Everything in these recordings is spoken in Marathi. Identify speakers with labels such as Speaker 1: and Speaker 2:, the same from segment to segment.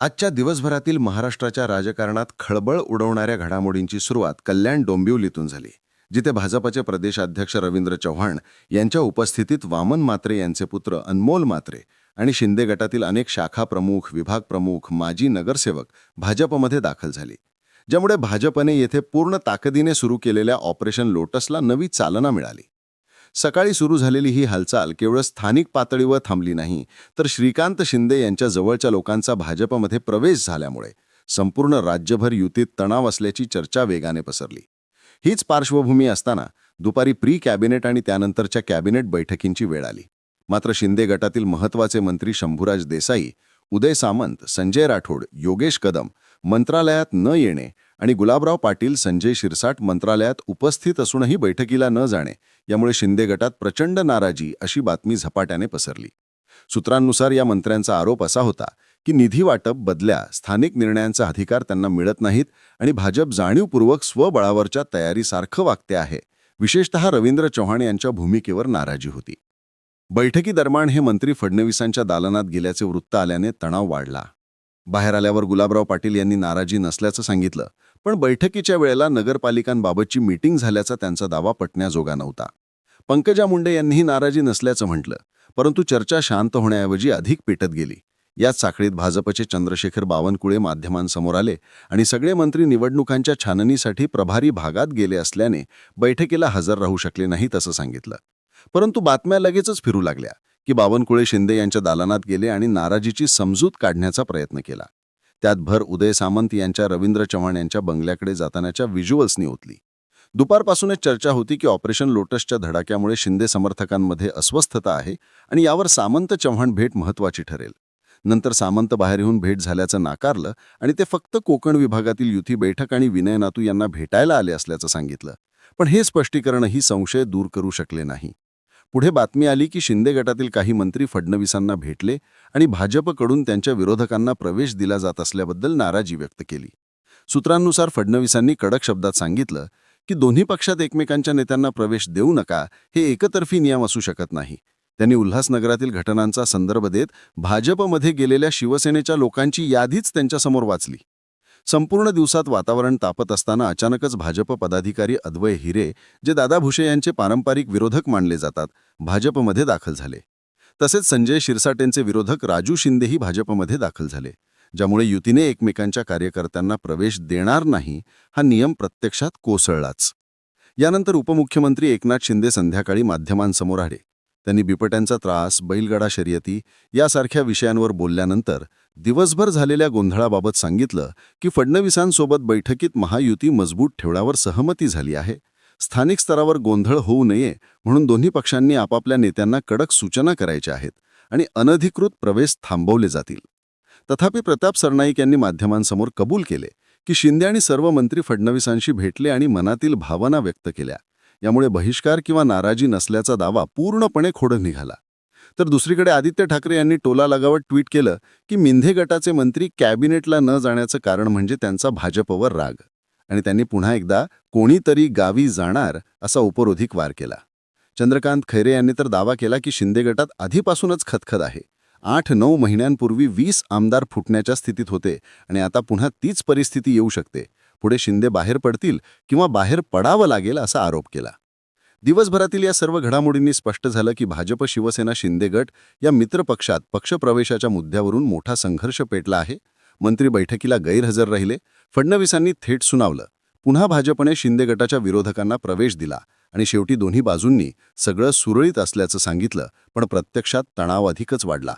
Speaker 1: आजच्या दिवसभरातील महाराष्ट्राच्या राजकारणात खळबळ उडवणाऱ्या घडामोडींची सुरुवात कल्याण डोंबिवलीतून झाली जिथे भाजपचे प्रदेशाध्यक्ष रवींद्र चव्हाण यांच्या उपस्थितीत वामन मात्रे यांचे पुत्र अनमोल मात्रे आणि शिंदे गटातील अनेक शाखा प्रमुख विभाग प्रमुख माजी नगरसेवक भाजपमध्ये दाखल झाले ज्यामुळे भाजपने येथे पूर्ण ताकदीने सुरू केलेल्या ऑपरेशन लोटसला नवी चालना मिळाली. सकाळी सुरू झालेली ही हालचाल केवळ स्थानिक पातळीवर थांबली नाही तर श्रीकांत शिंदे यांच्या जवळच्या लोकांचा भाजपमध्ये प्रवेश झाल्यामुळे संपूर्ण राज्यभर युतीत तणाव असल्याची चर्चा वेगाने पसरली. हीच पार्श्वभूमी असताना दुपारी प्री कॅबिनेट आणि त्यानंतरच्या कॅबिनेट बैठकींची वेळ आली. मात्र शिंदे गटातील महत्त्वाचे मंत्री शंभूराज देसाई उदय सामंत संजय राठोड योगेश कदम मंत्रालयात न येणे आणि गुलाबराव पाटील संजय शिरसाट मंत्रालयात उपस्थित असूनही बैठकीला न जाणे यामुळे शिंदे गटात प्रचंड नाराजी अशी बातमी झपाट्याने पसरली. सूत्रांनुसार या मंत्र्यांचा आरोप असा होता की निधी वाटप बदल्या स्थानिक निर्णयांचा अधिकार त्यांना मिळत नाहीत आणि भाजप जाणीवपूर्वक स्वबळावरच्या तयारीसारखं वागते आहे. विशेषतः रवींद्र चव्हाण यांच्या भूमिकेवर नाराजी होती. बैठकीदरम्यान हे मंत्री फडणवीसांच्या दालनात गेल्याचे वृत्त आल्याने तणाव वाढला. बाहेर आल्यावर गुलाबराव पाटील यांनी नाराजी नसल्याचं सांगितलं. पण बैठकीच्या वेळेला नगरपालिकांबाबतची मीटिंग झाल्याचा त्यांचा दावा पटण्याजोगा नव्हता. पंकजा मुंडे यांनीही नाराजी नसल्याचं म्हटलं. परंतु चर्चा शांत होण्याऐवजी अधिक पेटत गेली. याच साखळीत भाजपचे चंद्रशेखर बावनकुळे माध्यमांसमोर आले आणि सगळे मंत्री निवडणुकांच्या छाननीसाठी प्रभारी भागात गेले असल्याने बैठकीला हजर राहू शकले नाहीत असं सांगितलं. परंतु बातम्या लगेचच फिरू लागल्या. की बावनकुळे शिंदे यांच्या दालनात गेले आणि नाराजीची समजूत काढण्याचा प्रयत्न केला. त्यात भर उदय सामंत यांच्या रवींद्र चव्हाण यांच्या बंगल्याकडे जातानाच्या व्हिज्युअल्सनी ओतली. दुपारपासूनच चर्चा होती की ऑपरेशन लोटसच्या धडाक्यामुळे शिंदे समर्थकांमध्ये अस्वस्थता आहे आणि यावर सामंत चव्हाण भेट महत्वाची ठरेल. नंतर सामंत बाहेर येऊन भेट झाल्याचं नाकारलं आणि ते फक्त कोकण विभागातील युती बैठक आणि विनय नातू यांना भेटायला आले असल्याचं सांगितलं. पण हे स्पष्टीकरणही संशय दूर करू शकले नाही. पुढे बातमी आली की शिंदे गटातील काही मंत्री फडणवीसांना भेटले आणि भाजपकडून त्यांच्या विरोधकांना प्रवेश दिला जात असल्याबद्दल नाराजी व्यक्त केली. सूत्रांनुसार फडणवीसांनी कडक शब्दात सांगितलं की दोन्ही पक्षात एकमेकांच्या नेत्यांना प्रवेश देऊ नका हे एकतर्फी नियम असू शकत नाही. त्यांनी उल्हासनगरातील घटनांचा संदर्भ देत भाजपमध्ये गेलेल्या शिवसेनेच्या लोकांची यादीच त्यांच्यासमोर वाचली. संपूर्ण दिवसात वातावरण तापत असताना अचानकच भाजप पदाधिकारी अद्वय हिरे जे दादा भुसे यांचे पारंपरिक विरोधक मानले जातात भाजपमध्ये दाखल झाले. तसेच संजय शिरसाटेंचे विरोधक राजू शिंदेही भाजपमध्ये दाखल झाले ज्यामुळे युतीने एकमेकांच्या कार्यकर्त्यांना प्रवेश देणार नाही हा नियम प्रत्यक्षात कोसळलाच. यानंतर उपमुख्यमंत्री एकनाथ शिंदे संध्याकाळी माध्यमांसमोर आले. त्यांनी बिपट्यांचा त्रास बैलगाडा शर्यती यासारख्या विषयांवर बोलल्यानंतर दिवसभर झालेल्या गोंधळाबाबत सांगितलं की फडणवीसांसोबत बैठकीत महायुती मजबूत ठेवण्यावर सहमती झाली आहे. स्थानिक स्तरावर गोंधळ होऊ नये म्हणून दोन्ही पक्षांनी आपापल्या नेत्यांना कडक सूचना करायच्या आहेत आणि अनधिकृत प्रवेश थांबवले जातील. तथापि प्रताप सरनाईक यांनी माध्यमांसमोर कबूल केले की शिंदे आणि सर्व मंत्री फडणवीसांशी भेटले आणि मनातील भावना व्यक्त केल्या. यामुळे बहिष्कार किंवा नाराजी नसल्याचा दावा पूर्णपणे खोडं निघाला. तर दुसरीकडे आदित्य ठाकरे यांनी टोला लगावत ट्विट केलं की मिंधे गटाचे मंत्री कॅबिनेटला न जाण्याचं कारण म्हणजे त्यांचा भाजपवर राग. आणि त्यांनी पुन्हा एकदा कोणीतरी गावी जाणार असा उपरोधिक वार केला. चंद्रकांत खैरे यांनी तर दावा केला की शिंदे गटात आधीपासूनच खतखत आहे. आठ नऊ महिन्यांपूर्वी वीस आमदार फुटण्याच्या स्थितीत होते आणि आता पुन्हा तीच परिस्थिती येऊ शकते. पुढे शिंदे बाहेर पडतील किंवा बाहेर पडावं लागेल असा आरोप केला. दिवसभरातील या सर्व घडामोडींनी स्पष्ट झालं की भाजप शिवसेना शिंदे गट या मित्रपक्षात पक्षप्रवेशाच्या मुद्द्यावरून मोठा संघर्ष पेटला आहे. मंत्री बैठकीला गैरहजर राहिले. फडणवीसांनी थेट सुनावलं. पुन्हा भाजपने शिंदे गटाच्या विरोधकांना प्रवेश दिला आणि शेवटी दोन्ही बाजूंनी सगळं सुरळीत असल्याचं सांगितलं पण प्रत्यक्षात तणाव अधिकच वाढला.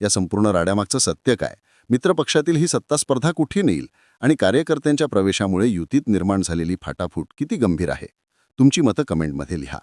Speaker 1: या संपूर्ण राड्यामागचं सत्य काय? मित्रपक्षातील ही सत्तास्पर्धा कुठे नेईल? आणि कार्यकर्त्यांच्या प्रवेशामुळे युतीत निर्माण झालेली फाटाफूट किती गंभीर आहे? तुमची मतं कमेंटमध्ये लिहा.